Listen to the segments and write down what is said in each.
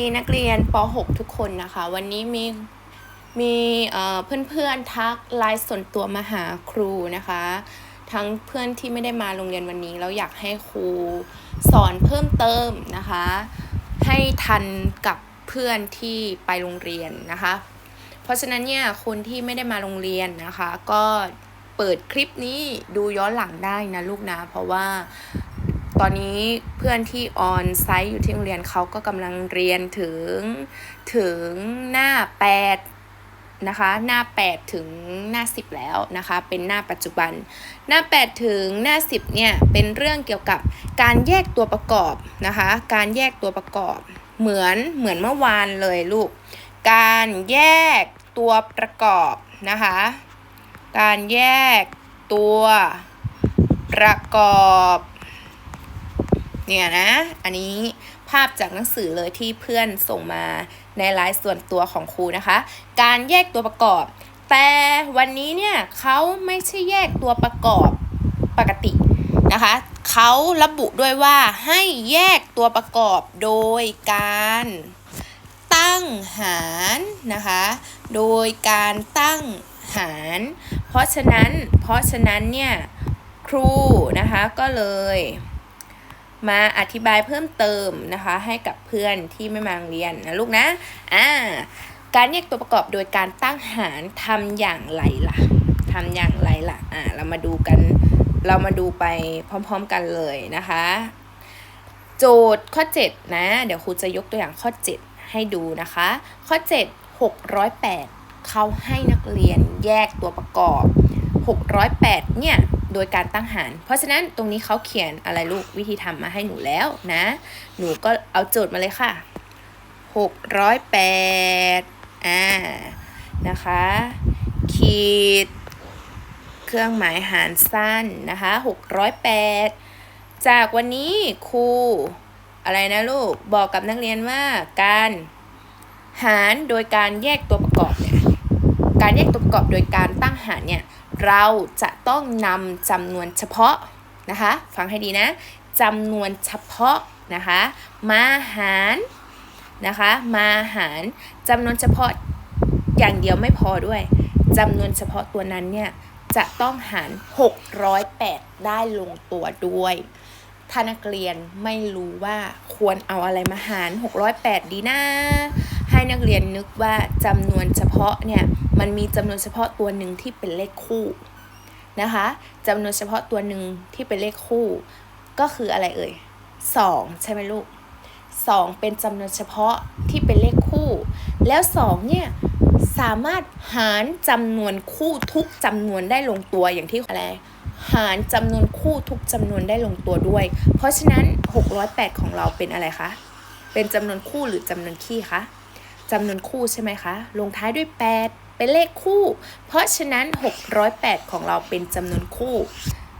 ดีนักเรียนป .6 ทุกคนนะคะ วันนี้มีมีเอ่อเพื่อนๆทักไลน์ส่วนตัวมาหาครูนะคะ ทั้งเพื่อนที่ไม่ได้มาโรงเรียนวันนี้แล้วอยากให้ครูสอนเพิ่มเติมนะคะ ให้ทันกับเพื่อนที่ไปโรงเรียนนะคะ เพราะฉะนั้นเนี่ยคนที่ไม่ได้มาโรงเรียนนะคะ ก็เปิดคลิปนี้ดูย้อนหลังได้นะลูกนะเพราะว่า ตอนนี้เพื่อนที่ออนไซต์อยู่ที่โรงเรียนเขาก็กำลังเรียนถึงถึงหน้า 8 นะคะ หน้า 8 ถึงหน้า 10 แล้วนะคะ เป็นหน้าปัจจุบัน หน้า 8 ถึงหน้า 10 เนี่ย เป็นเรื่องเกี่ยวกับการแยกตัวประกอบนะคะ การแยกตัวประกอบ เหมือนเหมือนเมื่อวานเลยลูก การแยกตัวประกอบนะคะ การแยกตัวประกอบ เนี่ยนะ อันนี้ภาพจากหนังสือเลยที่เพื่อนส่งมาในไลน์ส่วนตัวของครูนะคะ การแยกตัวประกอบ แต่วันนี้เนี่ยเขาไม่ใช่แยกตัวประกอบปกตินะคะเขาระบุด้วยว่าให้แยกตัวประกอบโดยการตั้งหารนะคะ โดยการตั้งหาร เพราะฉะนั้น เพราะฉะนั้นเนี่ยครูนะคะก็เลย มาอธิบายเพิ่มเติมนะคะ ให้กับเพื่อนที่ไม่มาเรียนนะลูกนะอ่าการแยกตัวประกอบโดยการตั้งหารทำอย่างไรล่ะทำอย่างไรล่ะอ่าเรามาดูกันเรามาดูไปพร้อมๆกันเลยนะคะ โจทย์ข้อ 7 นะ เดี๋ยวครูจะยกตัวอย่างข้อ 7 ให้ดูนะคะ ข้อ 7 608 เขาให้นักเรียนแยกตัวประกอบ 608 เนี่ย โดยการตั้งหาร เพราะฉะนั้นตรงนี้เขาเขียนอะไรลูกวิธีทำมาให้หนูแล้วนะ หนูก็เอาโจทย์มาเลยค่ะ608อ่านะคะ ขีด เครื่องหมายหารสั้นนะคะ608 จากวันนี้ครูอะไรนะลูกบอกกับนักเรียนว่าการหารโดยการแยกตัวประกอบเนี่ยการแยกตัวประกอบโดยการตั้งหารเนี่ย เราจะต้องนำจำนวนเฉพาะนะคะ ฟังให้ดีนะจำนวนเฉพาะนะคะมาหารนะคะมาหารจำนวนเฉพาะอย่างเดียวไม่พอด้วยจำนวนเฉพาะตัวนั้นเนี่ยจะต้องหาร 608 ได้ลงตัวด้วย ถ้านักเรียนไม่รู้ว่าควรเอาอะไรมาหาร 608 ดีนะ ให้นักเรียนนึกว่าจำนวนเฉพาะเนี่ยมันมีจำนวนเฉพาะตัวหนึ่งที่เป็นเลขคู่นะคะจำนวนเฉพาะตัวหนึ่งที่เป็นเลขคู่ ก็คืออะไรเอ่ย2 ใช่ไหมลูก 2 เป็นจำนวนเฉพาะที่เป็นเลขคู่ แล้ว 2 เนี่ยสามารถหารจำนวนคู่ทุกจำนวนได้ลงตัวอย่างที่อะไร หารจำนวนคู่ทุกจำนวนได้ลงตัวด้วย เพราะฉะนั้น 608 ของเราเป็นอะไรคะ เป็นจำนวนคู่หรือจำนวนคี่คะจำนวนคู่ใช่ไหมคะ ลงท้ายด้วย 8 เป็นเลขคู่ เพราะฉะนั้น 608 ของเราเป็นจำนวนคู่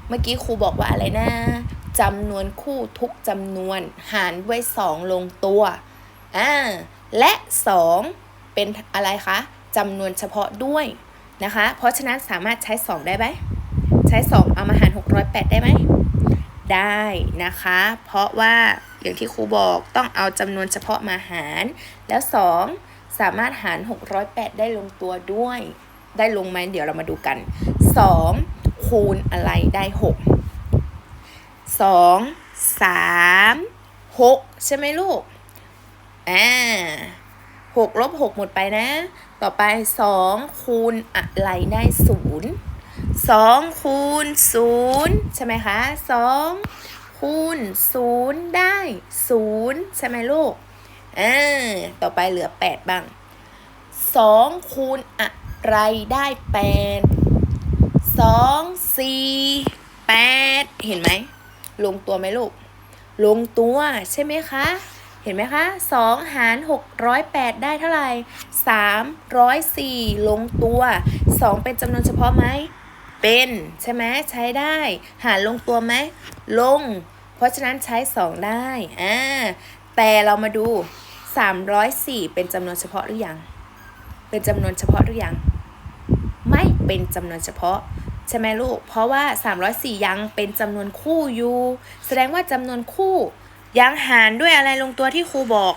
เมื่อกี้ครูบอกว่าอะไรนะจำนวนคู่ทุกจำนวน หารด้วย2ลงตัวอ่าและ 2 เป็นอะไรคะจำนวนเฉพาะด้วยนะคะ เพราะฉะนั้นสามารถใช้ 2 ได้ไหม ใช้ 2 เอามาหาร 608 ได้ไหม ได้นะคะ เพราะว่าอย่างที่ครูบอกต้องเอาจำนวนเฉพาะมาหาร แล้ว 2 สามารถหาร 608 ได้ลงตัวด้วย ได้ลงไหมเดี๋ยวเรามาดูกัน 2 คูณอะไรได้ 6 2 3 6 ใช่ไหมลูก อ่า6ลบ6หมดไปนะ ต่อไป2คูณอะไรได้0 2คูณ0ใช่ไหมคะ2คูณ0ได้ 0 ใช่ไหมลูกอ่าต่อไปเหลือ 8 บ้าง 2 คูณอะไรได้8 2 4 8เห็นไหม ลงตัวไหมลูก ลงตัวใช่ไหมคะ เห็นไหมคะ2หาร608ได้เท่าไหร่304ลงตัว2เป็นจำนวนเฉพาะไหม เป็นใช่ไหมใช้ได้ หารลงตัวไหมลง เพราะฉะนั้นใช้ 2 ได้อ่าแต่เรามาดู 304 เป็นจำนวนเฉพาะหรือยัง เป็นจำนวนเฉพาะหรือยัง ไม่เป็นจำนวนเฉพาะใช่ไหมลูก เพราะว่า 304 ยังเป็นจำนวนคู่อยู่ แสดงว่าจำนวนคู่ยังหารด้วยอะไรลงตัวที่ครูบอก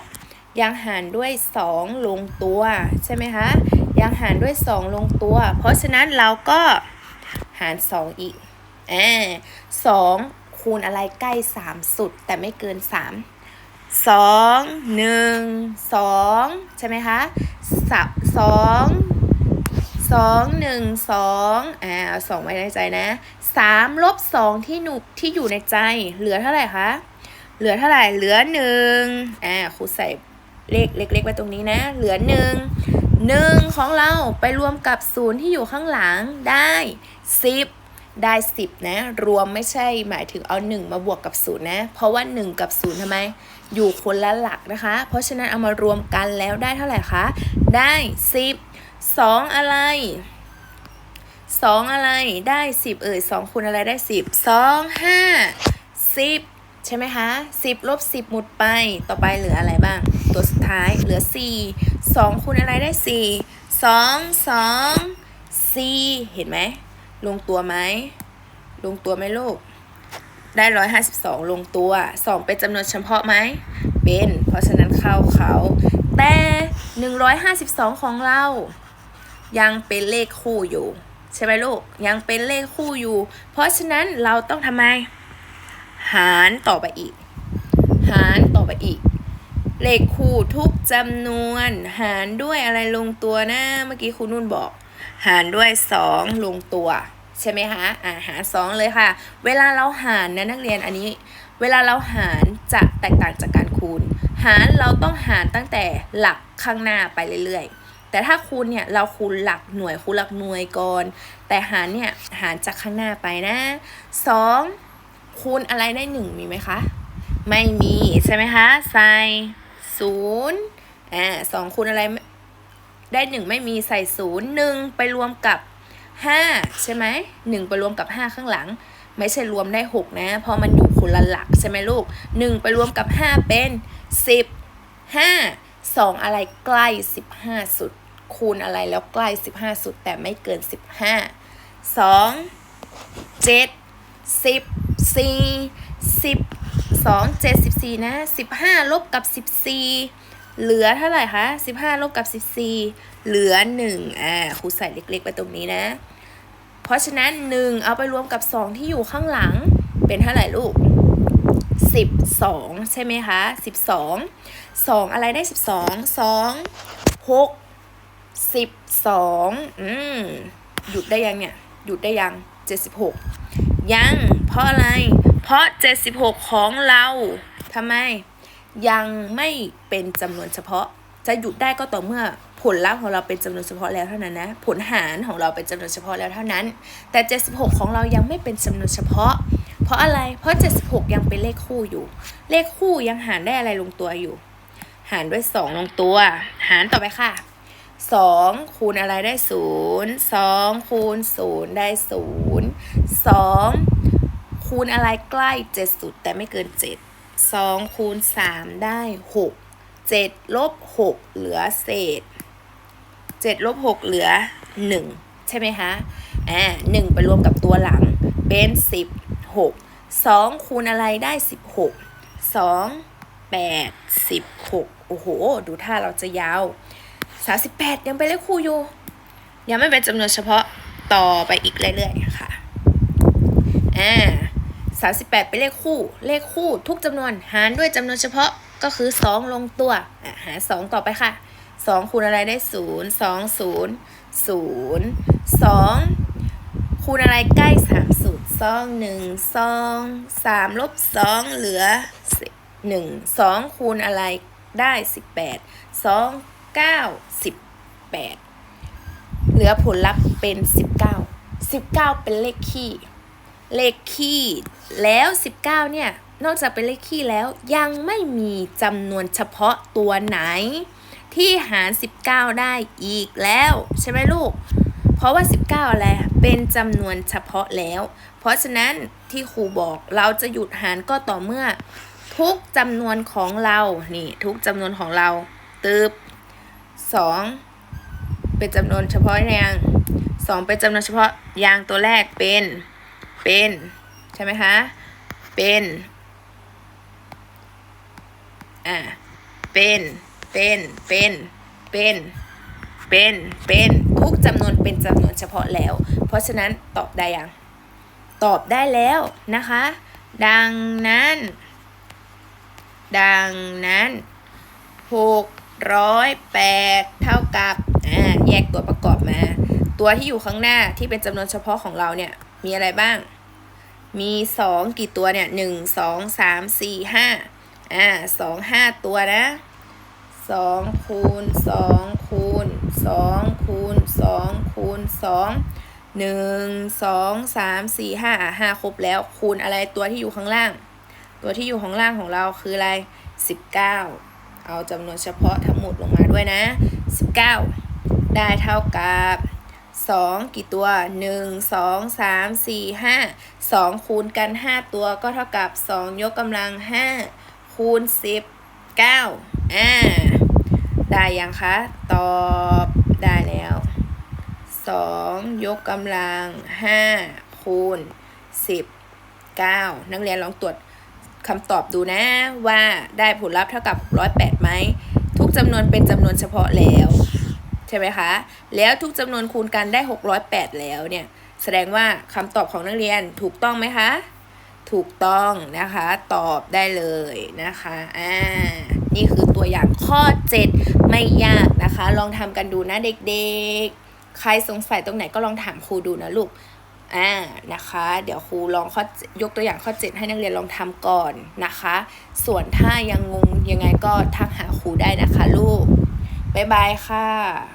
ยังหารด้วย 2 ลงตัว ใช่ไหมคะ ยังหารด้วย 2 ลงตัว เพราะฉะนั้นเราก็ หาร 2 อีกอ่าสองคูณอะไรใกล้ 3 สุด แต่ไม่เกิน 3 2 1 2 ใช่ไหมคะสับสองสองหนึ่งสองอ่าสองไว้ในใจนะสามลบสองที่หนุที่อยู่ในใจเหลือเท่าไหร่คะเหลือเท่าไหร่เหลือหนึ่งอ่าครูใส่เลขเล็กๆไว้ตรงนี้นะ เหลือหนึ่งหนึ่งของเราไปรวมกับศูนย์ที่อยู่ข้างหลังได้ สิบได้สิบนะ รวมไม่ใช่หมายถึงเอาหนึ่งมาบวกกับศูนย์นะ เพราะว่าหนึ่งกับศูนย์ทำไม อยู่คนละหลักนะคะ เพราะฉะนั้นเอามารวมกันแล้วได้เท่าไหร่คะ ได้สิบสองอะไรสองอะไรได้สิบเอ่ยสองคูณอะไรได้สิบสองห้าสิบใช่ไหมคะสิบลบสิบหมดไป ต่อไปเหลืออะไรบ้าง ตัวสุดท้ายเหลือสี่สองคูณอะไรได้สี่สองสองสี่เห็นไหม ลงตัวไหม ลงตัวไหมลูก ได้ร้อยห้าสิบสองลงตัวสองเป็นจำนวนเฉพาะไหม เป็น เพราะฉะนั้นเข้าเขา แต่หนึ่งร้อยห้าสิบสองของเรา ยังเป็นเลขคู่อยู่ ใช่ไหมลูก ยังเป็นเลขคู่อยู่ เพราะฉะนั้นเราต้องทำไม หารต่อไปอีก หารต่อไปอีกเลขคู่ทุกจำนวน หารด้วยอะไรลงตัวนะ เมื่อกี้ครูนุ่นบอก หารด้วย 2 ลงตัว ใช่ไหมคะอ่าหาร2เลยค่ะ เวลาเราหารนะนักเรียนอันนี้ เวลาเราหารจะแตกต่างจากการคูณ หารเราต้องหารตั้งแต่หลักข้างหน้าไปเรื่อยๆ แต่ถ้าคูณเนี่ยเราคูณหลักหน่วยคูณหลักหน่วยก่อน แต่หารเนี่ยหารจากข้างหน้าไปนะ 2 คูณอะไรได้ 1 มีไหมคะ ไม่มีใช่ไหมคะใส่ศูนย์อ่าสองคูณอะไรได้หนึ่งไม่มีใส่ศูนย์หนึ่งไปรวมกับ ห้าใช่ไหมหนึ่งไปรวมกับห้าข้างหลัง ไม่ใช่รวมได้หกนะเพราะมันอยู่คนละหลักใช่ไหมลูกหนึ่งไปรวมกับห้าเป็นสิบห้าสองอะไรใกล้สิบห้าสุด คูณอะไรแล้วใกล้สิบห้าสุด แต่ไม่เกินสิบห้าสองเจ็ดสิบสี่สิบสองเจ็ดสิบสี่นะสิบห้าลบกับสิบสี่เหลือเท่าไหร่คะสิบห้าลบกับสิบสี่ เหลือหนึ่งอ่าครูใส่เล็กๆไปตรงนี้นะ เพราะฉะนั้นหนึ่งเอาไปรวมกับสองที่อยู่ข้างหลังเป็นเท่าไหร่ลูกสิบสองใช่ไหมคะสิบสองสองอะไรได้สิบสองสองหกสิบสองอืมหยุดได้ยังเนี่ย หยุดได้ยังเจ็ดสิบหกยัง เพราะอะไร เพราะ 76 ของเราทำไม ยังไม่เป็นจำนวนเฉพาะจะหยุดได้ก็ต่อเมื่อ ผลลัพธ์ของเราเป็นจำนวนเฉพาะแล้วเท่านั้นนะ ผลหารของเราเป็นจำนวนเฉพาะแล้วเท่านั้น แต่ 76 ของเรายังไม่เป็นจำนวนเฉพาะ เพราะอะไร เพราะ 76 ยังเป็นเลขคู่อยู่ เลขคู่ยังหารได้อะไรลงตัวอยู่ หารด้วย 2 ลงตัว หารต่อไปค่ะ 2 คูณอะไรได้ 0 2 คูณ 0 ได้ 0 2 คูณอะไรใกล้ 7 สุด แต่ไม่เกิน 7 2 คูณ 3 ได้ 6 7ลบ6เหลือเศษ 7ลบ6เหลือ 1 ใช่ไหมคะอ่า1ไปรวมกับตัวหลังเป็น 16 2 คูณอะไรได้ 16 2 8 16 โอ้โห ดูท่าเราจะยาว 38 ยังเป็นเลขคู่อยู่ ยังไม่เป็นจำนวนเฉพาะต่อไปอีกเรื่อยๆค่ะอ่า38 เป็นเลขคู่ เลขคู่ทุกจำนวนหารด้วยจำนวนเฉพาะก็คือ 2 ลงตัวอะหา2ต่อไปค่ะ 2คูณอะไรได้0 2 0 0 2คูณอะไรใกล้3สูตร2 1 2 3ลบ2เหลือ1 2คูณอะไรได้18 2 9 18เหลือผลลัพธ์เป็น19 19เป็นเลขคี่ เลขคี่ แล้ว19เนี่ย นอกจากเป็นเลขคี่แล้วยังไม่มีจำนวนเฉพาะตัวไหน ที่หาร 19 ได้อีกแล้ว ใช่ไหมลูก เพราะว่า 19 อะไร เป็นจำนวนเฉพาะแล้ว เพราะฉะนั้นที่ครูบอกเราจะหยุดหารก็ต่อเมื่อ ทุกจำนวนของเรานี่ทุกจำนวนของเราตึบสองเป็นจำนวนเฉพาะยังสองเป็นจำนวนเฉพาะยางตัวแรกเป็นเป็นใช่ไหมคะ เป็น อ่า เป็น เป็น เป็น เป็น เป็น เป็นทุกจำนวนเป็นจำนวนเฉพาะแล้ว เพราะฉะนั้นตอบได้ยัง ตอบได้แล้วนะคะ ดังนั้น ดังนั้นหกร้อยแปดเท่ากับอ่าแยกตัวประกอบมา ตัวที่อยู่ข้างหน้าที่เป็นจำนวนเฉพาะของเราเนี่ย มีอะไรบ้าง มีสองกี่ตัวเนี่ยหนึ่งสองสามสี่ห้าอ่าสองห้าตัวนะ สองคูณสองคูณสองคูณสองคูณสองหนึ่งสองสามสี่ห้าห้าครบแล้วคูณอะไรตัวที่อยู่ข้างล่าง ตัวที่อยู่ข้างล่างของเราคืออะไรสิบเก้าเอาจำนวนเฉพาะทั้งหมดลงมาด้วยนะสิบเก้าได้เท่ากับสองกี่ตัวหนึ่งสองสามสี่ห้าสองคูณกันห้าตัวก็เท่ากับสองยกกำลังห้าคูณสิบเก้า อ่า ได้ยังคะ ตอบได้แล้วสองยกกำลังห้าคูณสิบเก้านักเรียนลองตรวจคำตอบดูนะว่าได้ผลลัพธ์เท่ากับ108ไหม ทุกจำนวนเป็นจำนวนเฉพาะแล้ว ใช่ไหมคะ แล้วทุกจำนวนคูณกันได้608แล้วเนี่ย แสดงว่าคำตอบของนักเรียนถูกต้องไหมคะ ถูกต้องนะคะ ตอบได้เลยนะคะ อ่า นี่คือตัวอย่างข้อ 7 ไม่ยากนะคะ ลองทำกันดูนะเด็กๆ ใครสงสัยตรงไหนก็ลองถามครูดูนะลูกอ่านะคะ เดี๋ยวครูลองข้อยกตัวอย่างข้อ 7 ให้นักเรียนลองทำก่อนนะคะ ส่วนถ้ายังงงยังไงก็ทักหาครูได้นะคะลูกบ๊ายบายค่ะ